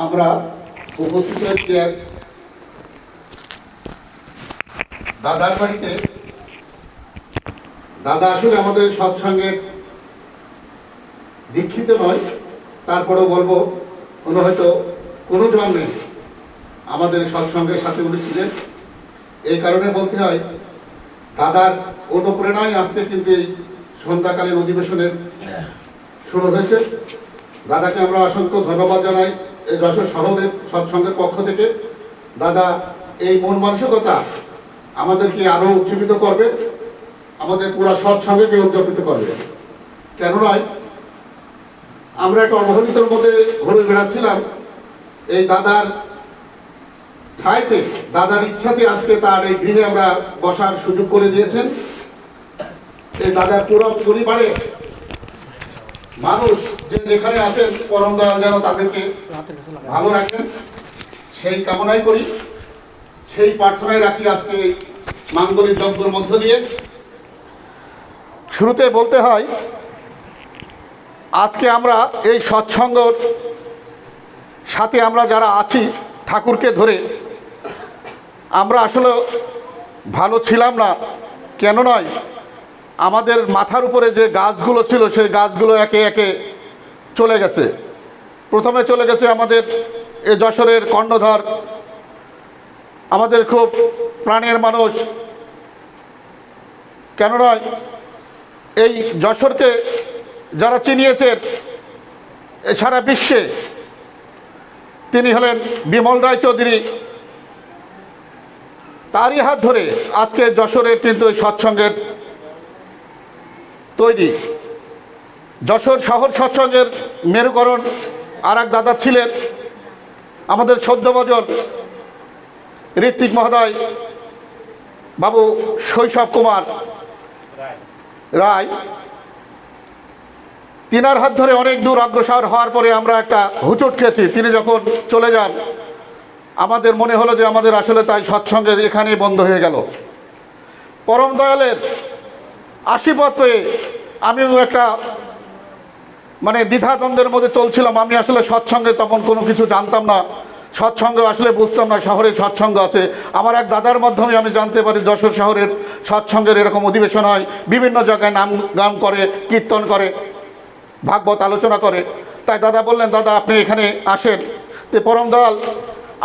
আমরা উপস্থিত হয়েছি এক দাদার বাড়িতে। দাদা আসলে আমাদের সৎসঙ্গের দীক্ষিত নয় তারপরেও বলব কোনো হয়তো কোনো জন্মে আমাদের সৎসঙ্গের সাথে উনি ছিলেন। এই কারণে বলতে হয় দাদার অনুপ্রেরণায় আজকে কিন্তু এই সন্ধ্যাকালীন অধিবেশনের শুরু হয়েছে। দাদাকে আমরা অসংখ্য ধন্যবাদ জানাই। যশোর শহরের সৎসঙ্গের পক্ষ থেকে, দাদা, এই মন মানসিকতা আমাদেরকে আরও উজ্জীবিত করবে, আমাদের পুরা সৎসঙ্গকে উদযাপিত করবে। কেন নয়, আমরা একটা অবহেলিতর মধ্যে ঘুরে বেড়াচ্ছিলাম, এই দাদার ঠাইতে, দাদার ইচ্ছাতে আজকে তার এই গৃহে আমরা বসার সুযোগ করে দিয়েছেন। এই দাদার পুরো পরিবারে মানুষ যে যেখানে আছেন পরম দয়াল যেন তাদেরকে ভালো রাখেন সেই কামনাই করি। সেই প্রার্থনায় রাখি আজকে এই মাঙ্গলিক যজ্ঞর মধ্য দিয়ে। শুরুতে বলতে হয় আজকে আমরা এই সৎসঙ্গর সাথে আমরা যারা আছি ঠাকুরকে ধরে আমরা আসলে ভালো ছিলাম না কেন নয়? আমাদের মাথার উপরে যে গাছগুলো ছিল, সেই গাছগুলো একে একে চলে গেছে। প্রথমে চলে গেছে আমাদের এ যশোরের কর্ণধর, আমাদের খুব প্রাণের মানুষ। কেন নয়, এই যশোরকে যারা চিনিয়েছেন সারা বিশ্বে, তিনি হলেন বিমল রায় চৌধুরী তারই হাত ধরে আজকে যশোরের কিন্তু সৎসঙ্গের তৈরি। যশোর শহর সৎসঙ্গের মেরুকরণ আর এক দাদা ছিলেন। আমাদের সদ্যভজন ঋত্বিক মহোদয়, বাবু শৈশব কুমার রায়। তিনার হাত ধরে অনেক দূর অগ্রসর হওয়ার পরে আমরা একটা হুচট খেয়েছি। তিনি যখন চলে যান, আমাদের মনে হলো যে আমাদের আসলে তাই সৎসঙ্গের এখানেই বন্ধ হয়ে গেল। পরম দয়ালের আশীর্বাদ পেয়ে আমিও একটা মানে দ্বিধাদ্বন্দ্বের মধ্যে চলছিলাম। আমি আসলে সৎসঙ্গে তখন কোনো কিছু জানতাম না। সৎসঙ্গ আসলে বুঝতাম না, শহরে সৎসঙ্গ আছে। আমার এক দাদার মাধ্যমে আমি জানতে পারি, যশোর শহরের সৎসঙ্গের এরকম অধিবেশন হয়, বিভিন্ন জায়গায় নাম, গান করে, কীর্তন করে, ভাগবত আলোচনা করে। তাই দাদা বললেন, দাদা, আপনি এখানে আসেন। তে পরম দয়াল,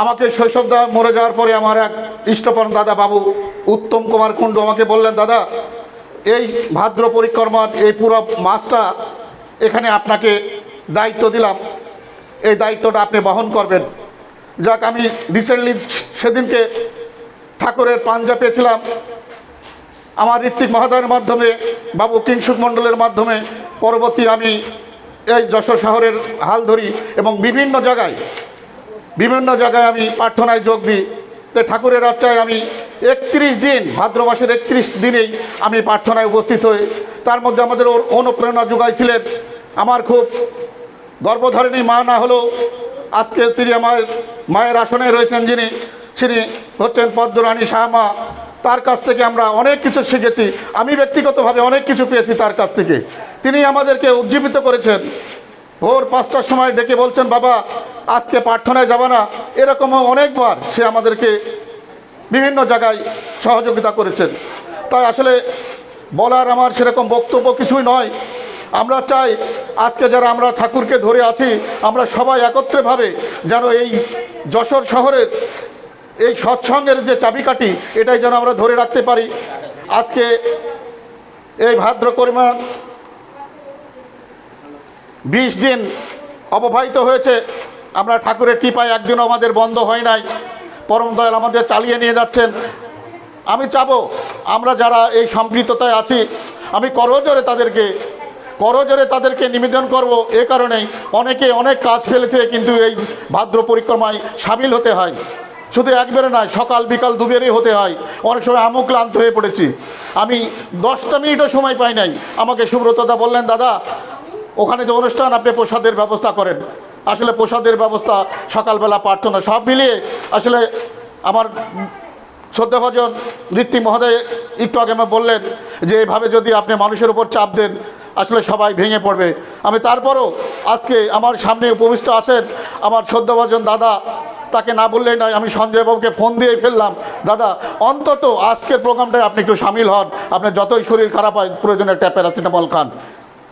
আমাকে শৈশবদা মরে যাওয়ার পরে আমার এক ইষ্টপরম দাদা বাবু, উত্তম কুমার কুণ্ডু আমাকে বললেন, দাদা এই ভাদ্র পরিক্রমার এই পুরো মাসটা এখানে আপনাকে দায়িত্ব দিলাম। এই দায়িত্বটা আপনি বহন করবেন। যাক, আমি রিসেন্টলি সেদিনকে ঠাকুরের পাঞ্জা পেয়েছিলাম। আমার ঋত্বিক মহাদয়ের মাধ্যমে, বাবু কিংসুক মণ্ডলের মাধ্যমে, পরবর্তী আমি এই যশোর শহরের হাল ধরি এবং বিভিন্ন জায়গায় বিভিন্ন জায়গায় আমি প্রার্থনায় যোগ দিই। তো ঠাকুরের আচ্ছায় আমি একত্রিশ দিন ভাদ্র মাসের একত্রিশ দিনেই আমি প্রার্থনায় উপস্থিত হই। তার মধ্যে আমাদের অনুপ্রেরণা যোগাইছিলেন। আমার খুব গর্ভধারিণী মা না হলেও আজকে তিনি আমার মায়ের আসনে রয়েছেন যিনি তিনি হচ্ছেন পদ্মরানী শাহমা তার কাছ থেকে আমরা অনেক কিছু শিখেছি। আমি ব্যক্তিগতভাবে অনেক কিছু পেয়েছি তার কাছ থেকে। তিনি আমাদেরকে উজ্জীবিত করেছেন। ভোর পাঁচটার সময় ডেকে বলছেন, বাবা, আজকে প্রার্থনায় যাবা না। এরকমও অনেকবার সে আমাদেরকে বিভিন্ন জায়গায় সহযোগিতা করেছেন। তাই আসলে বলার আমার সেরকম বক্তব্য কিছুই নয়। আমরা চাই আজকে যারা আমরা ঠাকুরকে ধরে আছি, আমরা সবাই একত্রেভাবে যেন এই যশোর শহরের এই সৎসঙ্গের যে চাবিকাঠি, এটাই যেন আমরা ধরে রাখতে পারি। আজকে এই ভাদ্র করিমা বিশ দিন অববাহিত হয়েছে। আমরা ঠাকুরের কৃপায় একদিনও আমাদের বন্ধ হয় নাই। পরম দয়াল আমাদের চালিয়ে নিয়ে যাচ্ছেন। আমি চাবো, আমরা যারা এই সম্পৃক্ততায় আছি, আমি করজোরে তাদেরকে করজোরে তাদেরকে নিবেদন করব। এ কারণেই অনেকে অনেক কাজ ফেলেছে কিন্তু এই ভাদ্র পরিক্রমায় সামিল হতে হয়। শুধু একবারে নয়, সকাল বিকাল দুবেরই হতে হয়। অনেক সময় আমুক ক্লান্ত হয়ে পড়েছি। আমি দশটা মিনিটও সময় পাই নাই। আমাকে সুব্রতদা বললেন, দাদা, ওখানে যে অনুষ্ঠান, আপনি প্রসাদের ব্যবস্থা করেন। আসলে প্রসাদের ব্যবস্থা, সকালবেলা প্রার্থনা, সব মিলিয়ে আসলে আমার শ্রদ্ধাভাজন ঋত্বিক মহোদয় একটু আগে আমার বললেন যে এভাবে যদি আপনি মানুষের উপর চাপ দেন, আসলে সবাই ভেঙে পড়বে। আমি তারপরও আজকে আমার সামনে উপবিষ্ট আসেন আমার সদ্যভাজন দাদা, তাকে না বললেই নয়, আমি সঞ্জয় বাবুকে ফোন দিয়ে ফেললাম। দাদা, অন্তত আজকের প্রোগ্রামটায় আপনি একটু সামিল হন। আপনার যতই শরীর খারাপ হয়, প্রয়োজনে একটা প্যারাসিটামল খান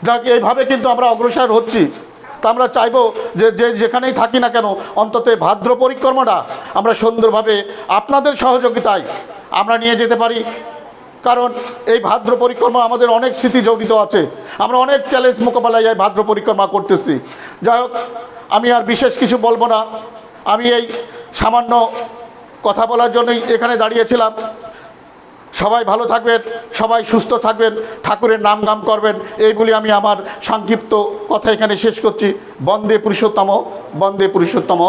যাক, এইভাবে কিন্তু আমরা অগ্রসর হচ্ছি। তা আমরা চাইব যে যে, যেখানেই থাকি না কেন, অন্তত ভাদ্র পরিক্রমাটা আমরা সুন্দরভাবে আপনাদের সহযোগিতায় আমরা নিয়ে যেতে পারি। কারণ এই ভাদ্র পরিক্রমা আমাদের অনেক স্মৃতি জড়িত আছে। আমরা অনেক চ্যালেঞ্জ মোকাবেলায় এই ভাদ্র পরিক্রমা করতেছি। যাই হোক, আমি আর বিশেষ কিছু বলব না। আমি এই সামান্য কথা বলার জন্যই এখানে দাঁড়িয়েছিলাম। সবাই ভালো থাকবেন, সবাই সুস্থ থাকবেন, ঠাকুরের নাম গাম করবেন এইগুলি আমি আমার সংক্ষিপ্ত কথা এখানে শেষ করছি। বন্দে পুরুষোত্তম বন্দে পুরুষোত্তম।